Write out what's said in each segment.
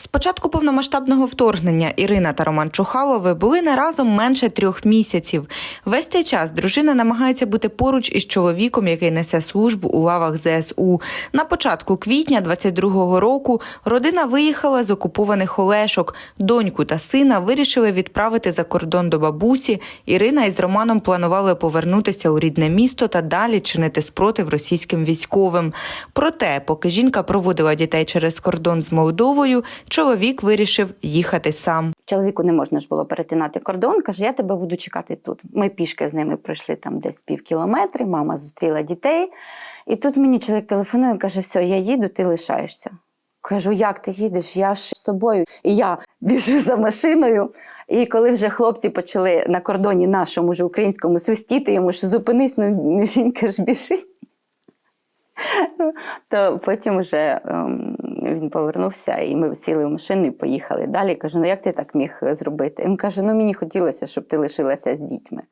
З початку повномасштабного вторгнення Ірина та Роман Чухалови були не разом менше трьох місяців. Весь цей час дружина намагається бути поруч із чоловіком, який несе службу у лавах ЗСУ. На початку квітня 22-го року родина виїхала з окупованих Олешок. Доньку та сина вирішили відправити за кордон до бабусі. Ірина із Романом планували повернутися у рідне місто та далі чинити спротив російським військовим. Проте, поки жінка проводила дітей через кордон з Молдовою, чоловік вирішив їхати сам. Чоловіку не можна ж було перетинати кордон. Каже, я тебе буду чекати тут. Ми пішки з ними пройшли там десь пів кілометри. Мама зустріла дітей. І тут мені чоловік телефонує, каже: все, я їду, ти лишаєшся. Кажу, як ти їдеш? Я ж з собою. І я біжу за машиною. І коли вже хлопці почали на кордоні нашому вже українському свистіти, йому ж зупинись, ну жінка ж біжить. То потім вже ем, він повернувся, і ми сіли в машину і поїхали далі. Кажу, ну як ти так міг зробити? Він каже: ну мені хотілося, щоб ти лишилася з дітьми.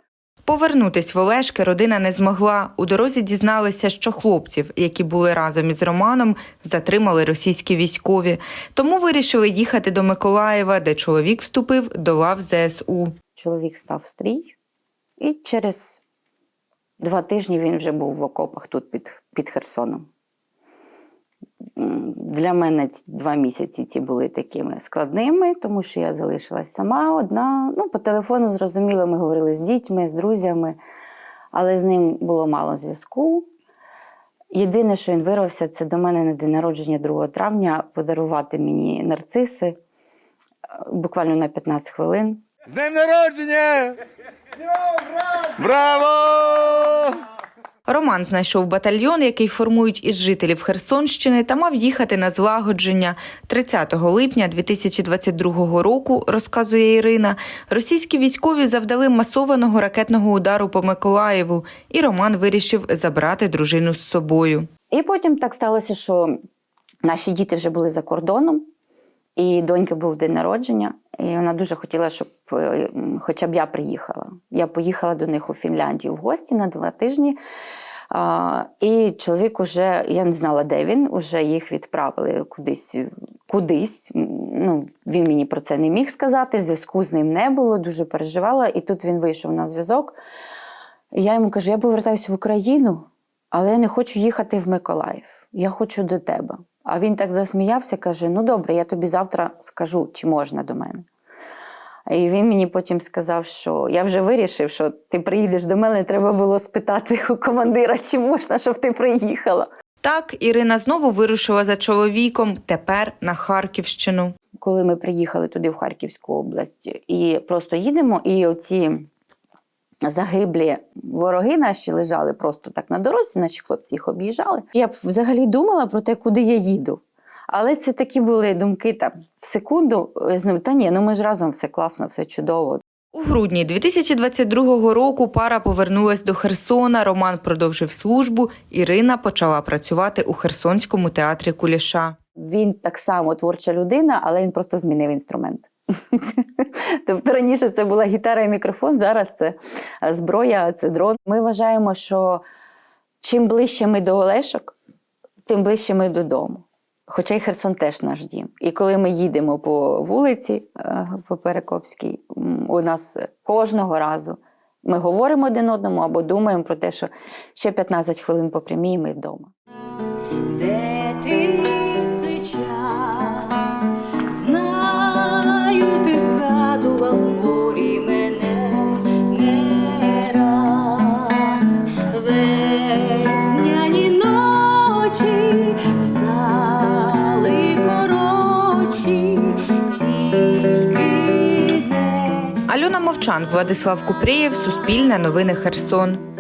Повернутись в Олешки родина не змогла. У дорозі дізналися, що хлопців, які були разом із Романом, затримали російські військові. Тому вирішили їхати до Миколаєва, де чоловік вступив до лав ЗСУ. Чоловік став стрій, і через два тижні він вже був в окопах тут під, під Херсоном. Для мене ці два місяці ці були такими складними, тому що я залишилась сама одна. Ну, по телефону, зрозуміло, ми говорили з дітьми, з друзями, але з ним було мало зв'язку. Єдине, що він вирвався, це до мене на день народження 2 травня подарувати мені нарциси е, буквально на 15 хвилин. З днем народження! Браво! Роман знайшов батальйон, який формують із жителів Херсонщини, та мав їхати на злагодження. 30 липня 2022 року, розказує Ірина, російські військові завдали масованого ракетного удару по Миколаєву, і Роман вирішив забрати дружину з собою. І потім так сталося, що наші діти вже були за кордоном, і доньки був день народження, і вона дуже хотіла, щоб е, хоча б я приїхала. Я поїхала до них у Фінляндію в гості на два тижні. А, і чоловік уже, я не знала, де він, уже їх відправили кудись. Кудись. Ну, він мені про це не міг сказати, зв'язку з ним не було, дуже переживала. І тут він вийшов на зв'язок. Я йому кажу: я повертаюся в Україну, але я не хочу їхати в Миколаїв. Я хочу до тебе. А він так засміявся, каже: Ну добре, я тобі завтра скажу, чи можна до мене. І він мені потім сказав, що я вже вирішив, що ти приїдеш до мене, треба було спитати у командира, чи можна, щоб ти приїхала. Так, Ірина знову вирушила за чоловіком, тепер на Харківщину. Коли ми приїхали туди, в Харківську область, і просто їдемо, і оці загиблі вороги наші лежали просто так на дорозі, наші хлопці їх об'їжджали. Я б взагалі думала про те, куди я їду. Але це такі були думки там в секунду. Я знаю, та ні, ну ми ж разом все класно, все чудово. У грудні 2022 року пара повернулась до Херсона. Роман продовжив службу. Ірина почала працювати у Херсонському театрі Куліша. Він так само творча людина, але він просто змінив інструмент. Тобто раніше це була гітара і мікрофон, зараз це е, зброя, це дрон. Ми вважаємо, що чим ближче ми до Олешок, тим ближче ми додому. Хоча й Херсон теж наш дім. І коли ми їдемо по вулиці е, по Перекопській, у нас кожного разу ми говоримо один одному або думаємо про те, що ще 15 хвилин по прямій і ми вдома. Тільки Мовчан, Владислав Купрієв, Суспільне новини Херсон.